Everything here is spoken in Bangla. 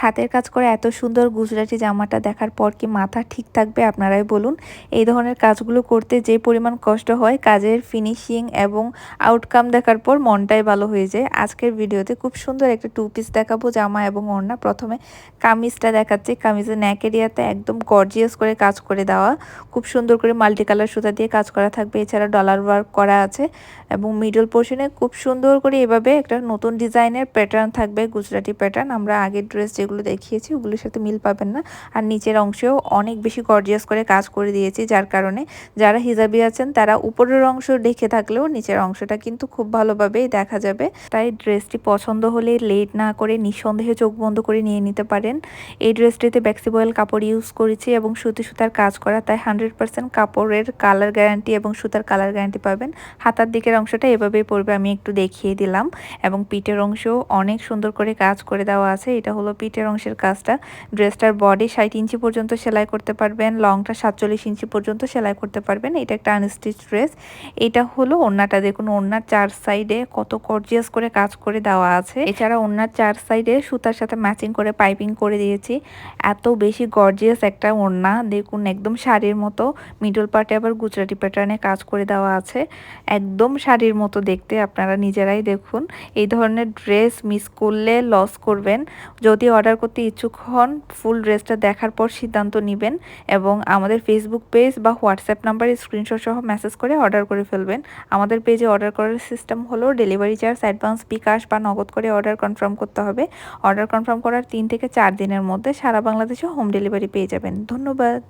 হাতের কাজ করে এত সুন্দর গুজরাটি জামাটা দেখার পর কি মাথা ঠিক থাকবে আপনারাই বলুন। এই ধরনের কাজগুলো করতে যে পরিমাণ কষ্ট হয়, কাজের ফিনিশিং এবং আউটকাম দেখার পর মনটাই ভালো হয়ে যায়। আজকের ভিডিওতে খুব সুন্দর একটা টু পিস দেখাবো জামা এবং ওড়না। প্রথমে কামিজটা দেখাচ্ছি। কামিজের ন্যাক এরিয়াতে একদম গর্জিয়াস করে কাজ করে দেওয়া। খুব সুন্দর করে মাল্টি কালার সুতা দিয়ে কাজ করা থাকবে। এছাড়া ডলার ওয়ার্ক করা আছে এবং মিডল পোর্শনে খুব সুন্দর করে এভাবে একটা নতুন ডিজাইনের প্যাটার্ন থাকবে, গুজরাটি প্যাটার্ন আমরা আগের ড্রেস যেগুলো দেখিয়েছি ওগুলোর সাথে মিল পাবেন না। আর নিচের অংশেও অনেক বেশি গর্জিয়াস করে কাজ করে দিয়েছি, যার কারণে যারা হিজাবি আছেন তারা উপরের অংশ দেখে থাকলেও নিচের অংশটা কিন্তু খুব ভালোভাবেই দেখা যাবে। তাই ড্রেসটি পছন্দ হলে লেট না করে নিঃসন্দেহে চোখ বন্ধ করে নিয়ে নিতে পারেন। এই ড্রেসটিতে ব্যাক্সিবয়েল কাপড় ইউজ করেছি এবং সুতি সুতার কাজ করা, তাই হান্ড্রেড পার্সেন্ট কাপড়ের কালার গ্যারান্টি এবং সুতার কালার গ্যারান্টি পাবেন। হাতার দিকের অংশটা এভাবেই পড়বে আমি একটু দেখিয়ে দিলাম। এবং পিঠের অংশও অনেক সুন্দর করে কাজ করে দেওয়া আছে, এটা হলো পিঠের অংশের কাজটা। ড্রেসটার বডি ষাট ইঞ্চি পর্যন্ত সেলাই করতে পারবেন, লংটা সাতচল্লিশ ইঞ্চি পর্যন্ত সেলাই করতে পারবেন। এটা একটা আনস্টিচ ড্রেস এটা হলো ওড়নাটা দেখুন ওড়নার চার সাইডে কত গর্জিয়াস করে কাজ করে দেওয়া আছে। এছাড়া ওড়নার চার সাইডে সুতার সাথে ম্যাচিং করে পাইপিং করে দিয়েছি। এত বেশি গর্জিয়াস একটা ওড়না। দেখুন, একদম শাড়ির মতো। মিডল পার্টে আবার গুজরাটি প্যাটার্নে কাজ করে দেওয়া আছে। একদম শাড়ির মতো দেখতে আপনারা নিজেরাই দেখুন। এই ধরনের ড্রেস মিস করলে লস করবেন। যদি অর্ডার করতে ইচ্ছুক হন, ফুল ড্রেসটা দেখার পর সিদ্ধান্ত নেবেন এবং আমাদের ফেসবুক পেজ বা হোয়াটসঅ্যাপ নাম্বারে স্ক্রিনশট সহ মেসেজ করে অর্ডার করে ফেলবেন। আমাদের পেজে অর্ডার করার সিস্টেম হলো ডেলিভারি চার্জ অ্যাডভান্স বিকাশ বা নগদ করে অর্ডার কনফার্ম করতে হবে। অর্ডার কনফার্ম করার তিন থেকে চার দিনের মধ্যে সারা বাংলাদেশে হোম ডেলিভারি পেয়ে যাবেন। ধন্যবাদ।